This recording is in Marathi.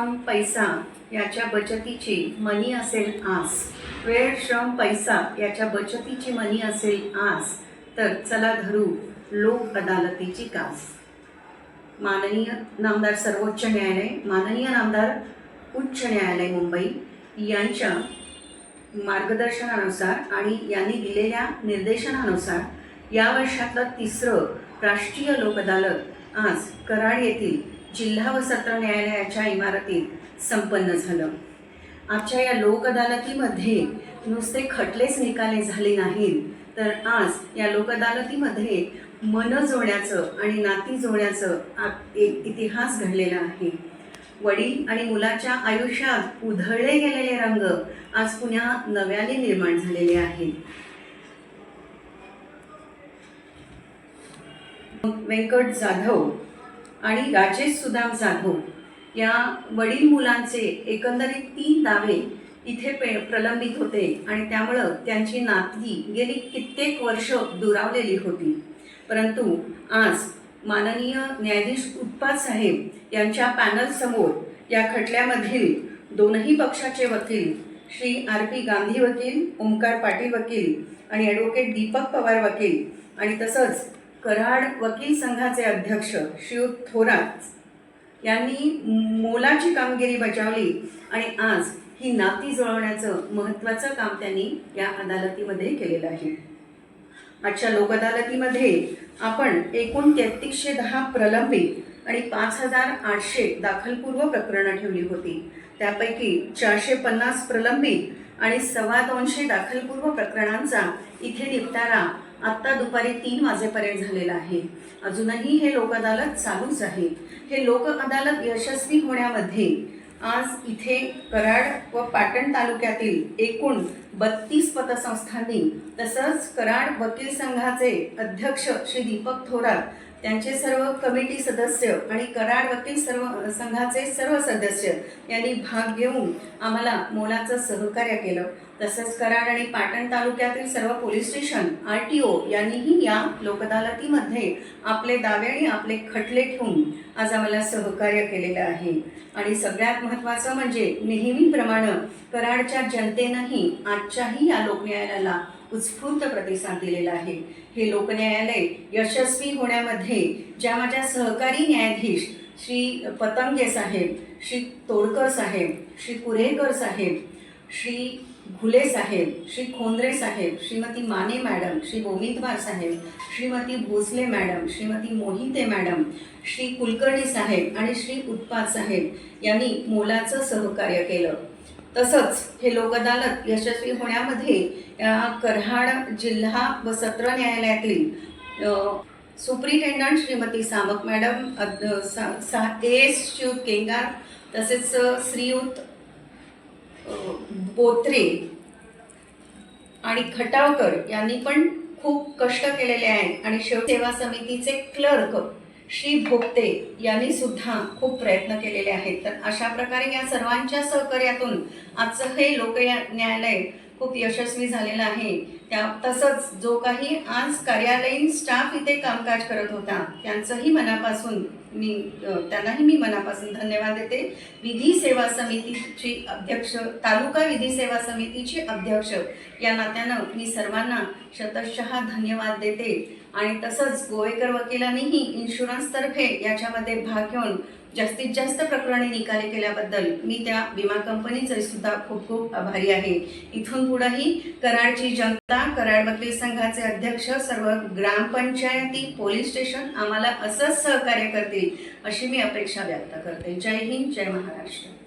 श्रम पैसा याच्या बचतीची मनी असेल आस. वेळ श्रम पैसा याच्या बचतीची मनी असेल आस. तर चला धरू लोक अदालतीची कास. माननीय नामदार सर्वोच्च न्यायालय माननीय नामदार उच्च न्यायालय मुंबई यांच्या मार्गदर्शनानुसार आणि यांनी दिलेल्या निर्देशनानुसार या वर्षातलं तिसरं राष्ट्रीय लोक अदालत आज कराड येथील जिल्हा व सत्र न्यायालयाच्या इमारतीत संपन्न झालं. आजच्या या लोक अदालतीमध्ये नुसते खटलेच निकाले झाले नाहीत तर आज या लोक अदालतीमध्ये मन जोडण्याचं आणि नाती जोडण्याचं एक इतिहास घडलेला आहे. वडील आणि मुलाच्या आयुष्यात उधळले गेलेले रंग आज पुन्हा नव्याने निर्माण झालेले आहेत. व्यंकट जाधव आणि राजेश सुदाम जाधव या वडील मुलांचे एकंदरीत तीन दावे इथे पे प्रलंबित होते आणि त्यामुळं त्यांची नातगी गेली कित्येक वर्ष दुरावलेली होती. परंतु आज माननीय न्यायाधीश उत्पाद साहेब यांच्या पॅनलसमोर या खटल्यामधील दोनही पक्षाचे वकील श्री आर पी गांधी वकील ओमकार पाटील वकील आणि ॲडव्होकेट दीपक पवार वकील आणि तसंच कराड वकील संघाचे अध्यक्ष श्रीयुत थोरात यांनी मोलाची कामगिरी बजावली आणि आज ही नाती जुळवण्याचं महत्त्वाचं काम त्यांनी या अदालतीमध्ये केलेलं आहे. आजच्या लोक अदालतीमध्ये आपण एकूण तेहतीसशे दहा प्रलंबित आणि पाच हजार आठशे दाखलपूर्व प्रकरणं ठेवली होती. त्यापैकी चारशे पन्नास प्रलंबित आणि सव्वा दोनशे दाखलपूर्व प्रकरणांचा इथे निपटारा आत्ता दुपारी तीन वाजेपर्यंत झालेला आहे. अजूनही हे लोक अदालत चालूच आहे. हे लोक अदालत यशस्वी होण्यामध्ये आज इथे कराड व पाटण तालुक्यातील एकूण बत्तीस पतसंस्थांनी तसंच कराड वकील संघाचे अध्यक्ष श्री दीपक थोरात त्यांचे सर्व कमिटी सदस्य आणि कराड वकील सर्व संघाचे सर्व सदस्य यांनी भाग घेऊन आम्हाला मोलाचं सहकार्य केलं. तसंच कराड आणि पाटण तालुक्यातील सर्व police station R T O यांनीही या लोकअदालतीमध्ये आपले दावे आणि आपले खटले ठेवून आज आम्हाला सहकार्य केलेलं आहे. आणि सगळ्यात महत्त्वाचं म्हणजे नेहमीप्रमाणे कराडच्या जनतेनंही आजच्याही या लोकन्यायालयाला उत्स्फूर्त प्रतिसाद दिलेला आहे. हे लोकन्यायालय यशस्वी होण्यामध्ये ज्या माझ्या सहकारी न्यायाधीश श्री पतंगे साहेब श्री तोडकर साहेब श्री कुरेकर साहेब श्री घुले साहेब श्री खोंद्रे साहेब श्रीमती माने मॅडम श्री गोविंदवार साहेब श्रीमती भोसले मॅडम श्रीमती मोहिते मॅडम श्री कुलकर्णी साहेब आणि श्री उत्पाद साहेब यांनी मोलाचं सहकार्य केलं. तसंच हे लोक अदालत यशस्वी होण्यामध्ये या जिल्हा व सत्र न्यायालयातील सुप्रिटेंडंट श्रीमती सामक मॅडम सा सा एस. श्रीयुत केंगार तसेच श्रीयुत बोत्रे आणि खटावकर यांनी पण खूप कष्ट केलेले आहेत. आणि शेव सेवा समितीचे क्लर्क श्री भोगते यांनी सुद्धा खूप प्रयत्न केलेले आहेत. तर अशा प्रकारे या सर्वांच्या सहकार्यातून आजचं हे लोक न्यायालय खूप यशस्वी झालेलं आहे. त्या तसंच जो काही आज कार्यालयीन स्टाफ इथे कामकाज करत होता त्यांचंही मनापासून मी त्यांनाही मी मनापासून धन्यवाद देते. विधी सेवा समितीची अध्यक्ष तालुका विधी सेवा समितीची अध्यक्ष या नात्यानं मी सर्वांना शतशः धन्यवाद देते. आणि तसंच गोवेकर वकिलांनीही इन्शुरन्सतर्फे याच्यामध्ये भाग घेऊन जास्तीत जास्त प्रकरणे निकाली केल्याबद्दल मी त्या विमा कंपनीचे सुद्धा खूप खूप आभारी आहे. इथून पुढंही कराडची जनता कराड बकरी संघाचे अध्यक्ष सर्व ग्रामपंचायती पोलीस स्टेशन आम्हाला असंच सहकार्य करतील अशी मी अपेक्षा व्यक्त करते. जय हिंद जय महाराष्ट्र.